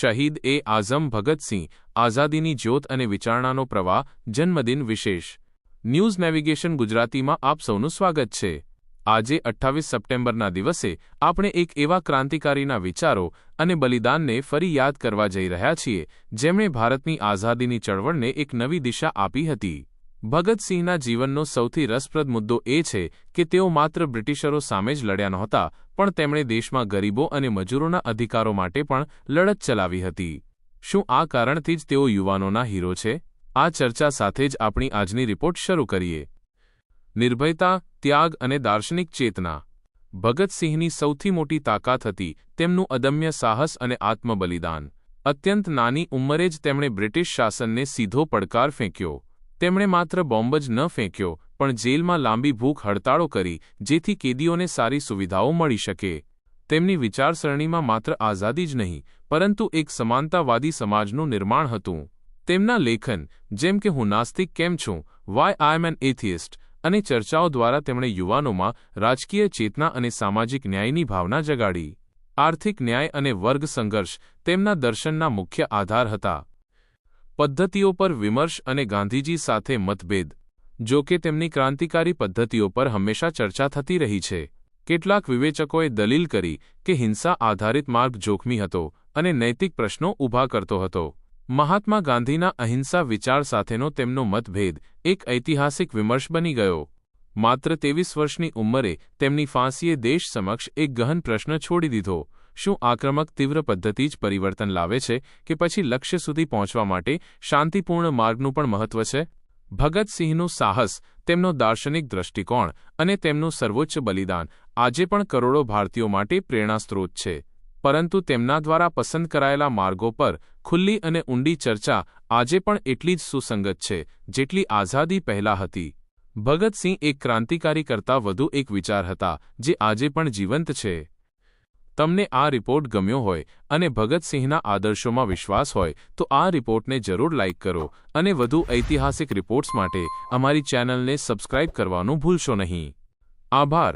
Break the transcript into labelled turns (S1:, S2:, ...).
S1: શહીદ એ આઝમ ભગતસિંહ આઝાદીની જ્યોત અને વિચારણાનો પ્રવાહ, જન્મદિન વિશેષ. ન્યૂઝ નેવિગેશન ગુજરાતીમાં આપ સૌનું સ્વાગત છે. આજે અઠ્ઠાવીસ સપ્ટેમ્બરના દિવસે આપણે એક એવા ક્રાંતિકારીના વિચારો અને બલિદાનને ફરી યાદ કરવા જઈ રહ્યા છીએ, જેમણે ભારતની આઝાદીની ચળવળને એક નવી દિશા આપી હતી. ભગતસિંહના જીવનનો સૌથી રસપ્રદ મુદ્દો એ છે કે તેઓ માત્ર બ્રિટિશરો સામે જ લડ્યા નહોતા, પણ તેમણે દેશમાં ગરીબો અને મજૂરોના અધિકારો માટે પણ લડત ચલાવી હતી. શું આ કારણથી જ તેઓ યુવાનોના હીરો છે? આ ચર્ચા સાથે જ આપણી આજની રિપોર્ટ શરૂ કરીએ. નિર્ભયતા, ત્યાગ અને દાર્શનિક ચેતના. ભગતસિંહની સૌથી મોટી તાકાત હતી તેમનું અદમ્ય સાહસ અને આત્મબલિદાન. અત્યંત નાની ઉંમરે જ તેમણે બ્રિટિશ શાસનને સીધો પડકાર ફેંક્યો. તેમણે માત્ર બોમ્બ જ ન ફેંક્યો, પણ જેલમાં લાંબી ભૂખ હડતાળો કરી, જેથી કેદીઓને સારી સુવિધાઓ મળી શકે. તેમની વિચારસરણીમાં માત્ર આઝાદી જ નહીં, પરંતુ એક સમાનતાવાદી સમાજનું નિર્માણ હતું. તેમના લેખન, જેમ કે હું નાસ્તિક કેમ છું વાય આઈ એમ એન એથિયસ્ટ અને ચર્ચાઓ દ્વારા તેમણે યુવાનોમાં રાજકીય ચેતના અને સામાજિક ન્યાયની ભાવના જગાડી. આર્થિક ન્યાય અને વર્ગ સંઘર્ષ તેમના દર્શનના મુખ્ય આધાર હતા. પદ્ધતિઓ પર વિમર્શ અને ગાંધીજી સાથે મતભેદ, જો કે તેમની ક્રાંતિકારી પદ્ધતિઓ પર હંમેશા ચર્ચા થતી રહી છે. કેટલાક વિવેચકોએ દલીલ કરી કે હિંસા આધારિત માર્ગ જોખમી હતો અને નૈતિક પ્રશ્નો ઊભા કરતો હતો. મહાત્મા ગાંધીના અહિંસા વિચાર સાથેનો તેમનો મતભેદ એક ઐતિહાસિક વિમર્શ બની ગયો. માત્ર ત્રેવીસ વર્ષની ઉંમરે તેમની ફાંસીએ દેશ સમક્ષ એક ગહન પ્રશ્ન છોડી દીધો. શું આક્રમક તીવ્ર પદ્ધતિ જ પરિવર્તન લાવે છે કે પછી લક્ષ્ય સુધી પહોંચવા માટે શાંતિપૂર્ણ માર્ગનું પણ મહત્વ છે? ભગતસિંહનું સાહસ, તેમનો દાર્શનિક દૃષ્ટિકોણ અને તેમનું સર્વોચ્ચ બલિદાન આજે પણ કરોડો ભારતીયો માટે પ્રેરણાસ્ત્રોત છે. પરંતુ તેમના દ્વારા પસંદ કરાયેલા માર્ગો પર ખુલ્લી અને ઊંડી ચર્ચા આજે પણ એટલી જ સુસંગત છે, જેટલી આઝાદી પહેલા હતી. ભગતસિંહ એક ક્રાંતિકારી કરતાં વધુ એક વિચાર હતા, જે આજે પણ જીવંત છે. તમને આ રિપોર્ટ ગમ્યો હોય અને ભગતસિંહના આદર્શોમાં વિશ્વાસ હોય, તો આ રિપોર્ટને જરૂર લાઇક કરો અને વધુ ઐતિહાસિક રિપોર્ટ્સ માટે અમારી ચેનલને સબસ્ક્રાઇબ કરવાનું ભૂલશો નહીં. આભાર.